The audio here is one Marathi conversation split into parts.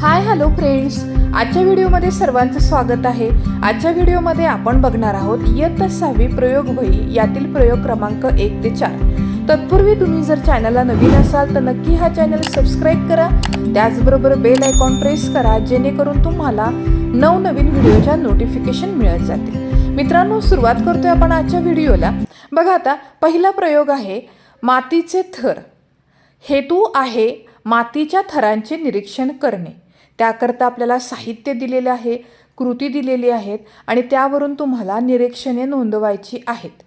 Hi hello friends. आजच्या व्हिडिओमध्ये सर्वांचं स्वागत आहे. आजच्या व्हिडिओमध्ये आपण बघणार आहोत इयत्ता सहावी प्रयोग वही यातील प्रयोग क्रमांक एक ते चार. तत्पूर्वी तुम्ही जर चॅनलला नवीन असाल तर नक्की हा चॅनल सबस्क्राईब करा. त्याचबरोबर बेल आयकॉन प्रेस करा जेणेकरून तुम्हाला नवनवीन व्हिडिओच्या नोटिफिकेशन मिळत जातील. मित्रांनो सुरुवात करतोय आपण आजच्या व्हिडिओला. बघा आता पहिला प्रयोग आहे मातीचे थर. हेतू आहे मातीच्या थरांचे निरीक्षण करणे. त्याकरता आपल्याला साहित्य दिलेले आहे कृती दिलेली आहेत आणि त्यावरून तुम्हाला निरीक्षणे नोंदवायची आहेत.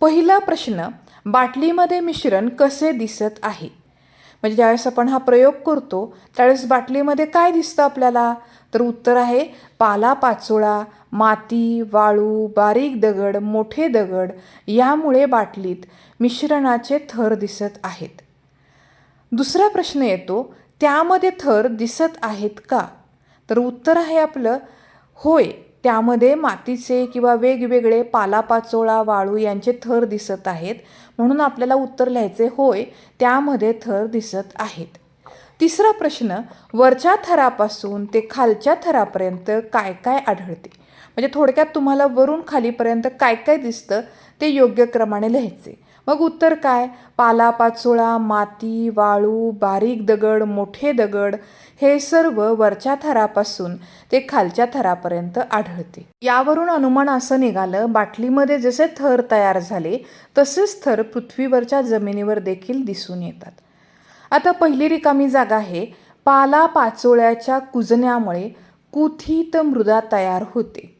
पहिला प्रश्न बाटलीमध्ये मिश्रण कसे दिसत आहे? म्हणजे ज्यावेळेस आपण हा प्रयोग करतो त्यावेळेस बाटलीमध्ये काय दिसतं आपल्याला? तर उत्तर आहे पाला पाचोळा माती वाळू बारीक दगड मोठे दगड यामुळे बाटलीत मिश्रणाचे थर दिसत आहेत. दुसरा प्रश्न येतो त्यामध्ये थर दिसत आहेत का? तर उत्तर आहे आपलं होय त्यामध्ये मातीचे किंवा वेगवेगळे पालापाचोळा वाळू यांचे थर दिसत आहेत. म्हणून आपल्याला उत्तर लिहायचे होय त्यामध्ये थर दिसत आहेत. तिसरा प्रश्न वरच्या थरापासून ते खालच्या थरापर्यंत काय काय आढळते? म्हणजे थोडक्यात तुम्हाला वरून खालीपर्यंत काय काय दिसतं ते योग्य क्रमाने लिहायचे. मग उत्तर काय? पालापाचोळा माती वाळू बारीक दगड मोठे दगड हे सर्व वरच्या थरापासून ते खालच्या थरापर्यंत आढळते. यावरून अनुमान असं निघालं बाटलीमध्ये जसे थर तयार झाले तसेच थर पृथ्वीवरच्या जमिनीवर देखील दिसून येतात. आता पहिली रिकामी जागा आहे. पाला पाचोळ्याच्या कुजण्यामुळे कुथित मृदा तयार होते.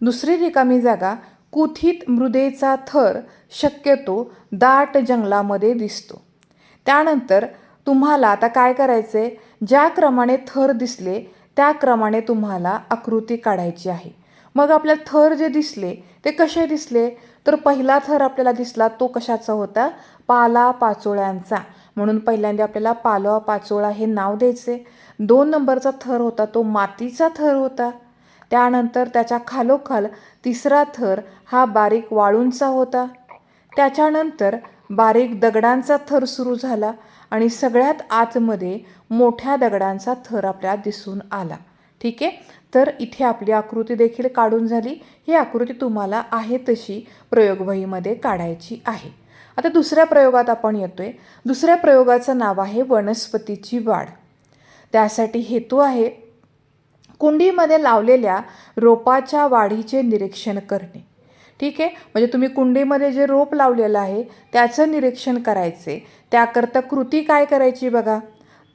दुसरी रिकामी जागा कुथित मृदेचा थर शक्यतो दाट जंगलामध्ये दिसतो. त्यानंतर तुम्हाला आता काय करायचं आहे ज्या क्रमाने थर दिसले त्या क्रमाने तुम्हाला आकृती काढायची आहे. मग आपल्या थर जे दिसले ते कसे दिसले? तर पहिला थर आपल्याला दिसला तो कशाचा होता? पाला पाचोळ्यांचा. म्हणून पहिल्यांदा आपल्याला पालवा पाचोळा हे नाव द्यायचे दोन नंबरचा थर होता तो मातीचा थर होता. त्यानंतर त्याच्या खालोखाल तिसरा थर हा बारीक वाळूंचा होता. त्याच्यानंतर बारीक दगडांचा थर सुरू झाला आणि सगळ्यात आतमध्ये मोठ्या दगडांचा थर आपल्याला दिसून आला. ठीक आहे? तर इथे आपली आकृती देखील काढून झाली. ही आकृती तुम्हाला आहे तशी प्रयोगवहीमध्ये काढायची आहे. आता दुसऱ्या प्रयोगात आपण येतोय. दुसऱ्या प्रयोगाचं नाव आहे वनस्पतीची वाढ. त्यासाठी हेतू आहे कुंडीमध्ये लावलेल्या रोपाच्या वाढीचे निरीक्षण करणे. ठीक आहे? म्हणजे तुम्ही कुंडीमध्ये जे रोप लावलेलं आहे त्याचं निरीक्षण करायचे. त्याकरता कृती काय करायची बघा?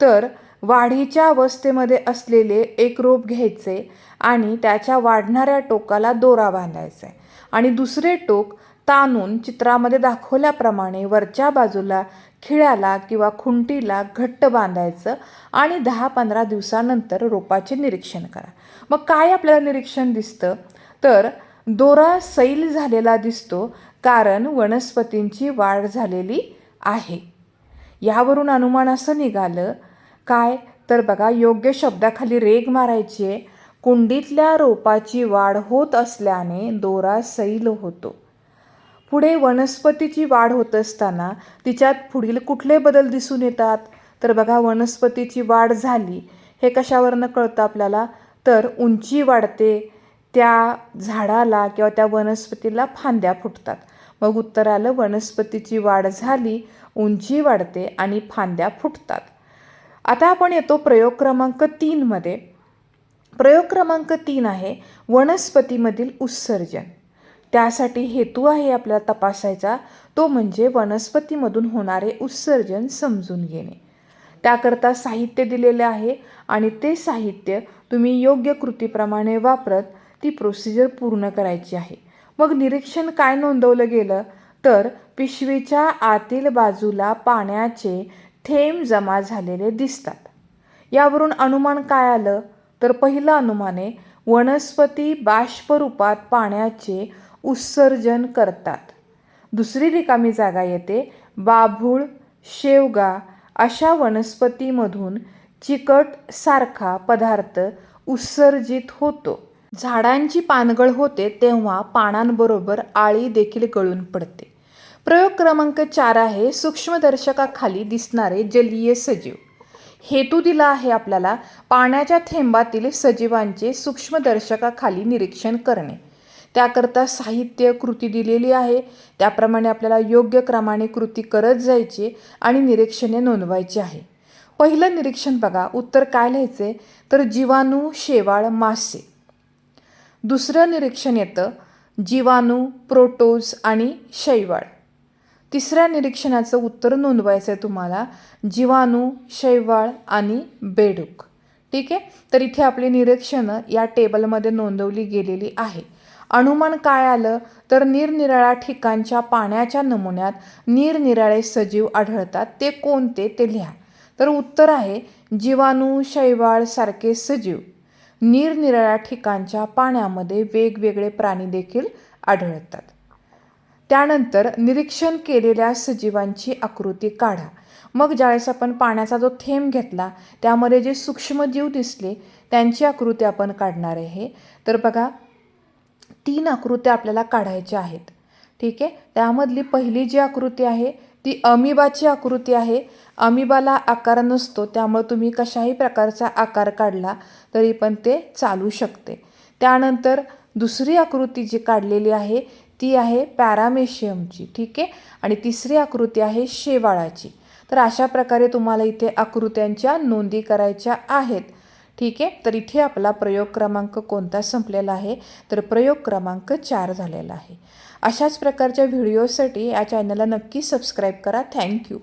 तर वाढीच्या अवस्थेमध्ये असलेले एक रोप घ्यायचे आणि त्याच्या वाढणाऱ्या टोकाला दोरा बांधायचा आहे. आणि दुसरे टोक ताणून चित्रामध्ये दाखवल्याप्रमाणे वरच्या बाजूला खिळ्याला किंवा खुंटीला घट्ट बांधायचं आणि दहा पंधरा दिवसानंतर रोपाचे निरीक्षण करा. मग काय आपल्याला निरीक्षण दिसतं? तर दोरा सैल झालेला दिसतो कारण वनस्पतींची वाढ झालेली आहे. यावरून अनुमान असं निघालं काय? तर बघा योग्य शब्दाखाली रेग मारायची आहे. कुंडीतल्या रोपाची वाढ होत असल्याने दोरा सैल होतो. पुढे वनस्पतीची वाढ होत असताना तिच्यात पुढील कुठले बदल दिसून येतात? तर बघा वनस्पतीची वाढ झाली. हे कशावरनं कळतं आपल्याला? तर उंची वाढते. त्या झाडाला किंवा त्या वनस्पतीला फांद्या फुटतात. मग उत्तर आलं वनस्पतीची वाढ झाली उंची वाढते आणि फांद्या फुटतात. आता आपण येतो प्रयोग क्रमांक तीनमध्ये. प्रयोग क्रमांक तीन आहे वनस्पतीमधील उत्सर्जन. त्यासाठी हेतू आहे आपल्याला तपासायचा तो म्हणजे वनस्पतीमधून होणारे उत्सर्जन समजून घेणे. त्याकरता साहित्य दिलेले आहे आणि ते साहित्य तुम्ही योग्य कृतीप्रमाणे वापरत ती प्रोसिजर पूर्ण करायची आहे. मग निरीक्षण काय नोंदवलं गेलं? तर पिशवीच्या आतील बाजूला पाण्याचे थेंब जमा झालेले दिसतात. यावरून अनुमान काय आलं? तर पहिलं अनुमाने वनस्पती बाष्परूपात पाण्याचे उत्सर्जन करतात. दुसरी रिकामी जागा येते बाभूळ शेवगा अशा वनस्पतीमधून चिकट सारखा पदार्थ उत्सर्जित होतो. झाडांची पानगळ होते तेव्हा पानांबरोबर आळी देखील गळून पडते. प्रयोग क्रमांक चार आहे सूक्ष्मदर्शकाखाली दिसणारे जलीय सजीव. हेतू दिला आहे आपल्याला पाण्याच्या थेंबातील सजीवांचे सूक्ष्मदर्शकाखाली निरीक्षण करणे. त्याकरता साहित्य कृती दिलेली आहे. त्याप्रमाणे आपल्याला योग्य क्रमाने कृती करत जायची आणि निरीक्षणे नोंदवायची आहे. पहिलं निरीक्षण बघा उत्तर काय लिहायचे तर जीवाणू शेवाळ मासे. दुसरं निरीक्षण येतं जीवाणू प्रोटोज आणि शैवाळ. तिसऱ्या निरीक्षणाचं उत्तर नोंदवायचं आहे तुम्हाला जीवाणू शैवाळ आणि बेडूक. ठीक आहे? तर इथे आपली निरीक्षणं या टेबलमध्ये नोंदवली गेलेली आहे अनुमान काय आलं? तर निरनिराळ्या ठिकाणच्या पाण्याच्या नमुन्यात निरनिराळे सजीव आढळतात. ते कोणते? ते लिहा. तर उत्तर आहे जीवाणू शैवाळ सारखे सजीव. निरनिराळ्या ठिकाणच्या पाण्यामध्ये वेगवेगळे प्राणी देखील आढळतात. त्यानंतर निरीक्षण केलेल्या सजीवांची आकृती काढा. मग ज्यावेळेस आपण पाण्याचा जो थेंब घेतला त्यामध्ये जे सूक्ष्मजीव दिसले त्यांची आकृती आपण काढणार आहे. तर बघा तीन आकृत्या आपल्याला काढायच्या आहेत. ठीक आहे? त्यामधली पहिली जी आकृती आहे ती अमिबाची आकृती आहे. अमिबाला आकार नसतो त्यामुळे तुम्ही कशाही प्रकारचा आकार काढला तरी पण ते चालू शकते. त्यानंतर दुसरी आकृती जी काढलेली आहे ती आहे पॅरामेशियमची. ठीक आहे? आणि तिसरी आकृती आहे शेवाळाची. तर अशा प्रकारे तुम्हाला इथे आकृत्यांच्या नोंदी करायच्या आहेत. ठीक आहे? तर इथे आपला प्रयोग क्रमांक कोणता संपलेला आहे? तर प्रयोग क्रमांक चार झालेला आहे. अशाच प्रकारच्या व्हिडिओसाठी या चॅनलला नक्की सबस्क्राईब करा. थँक्यू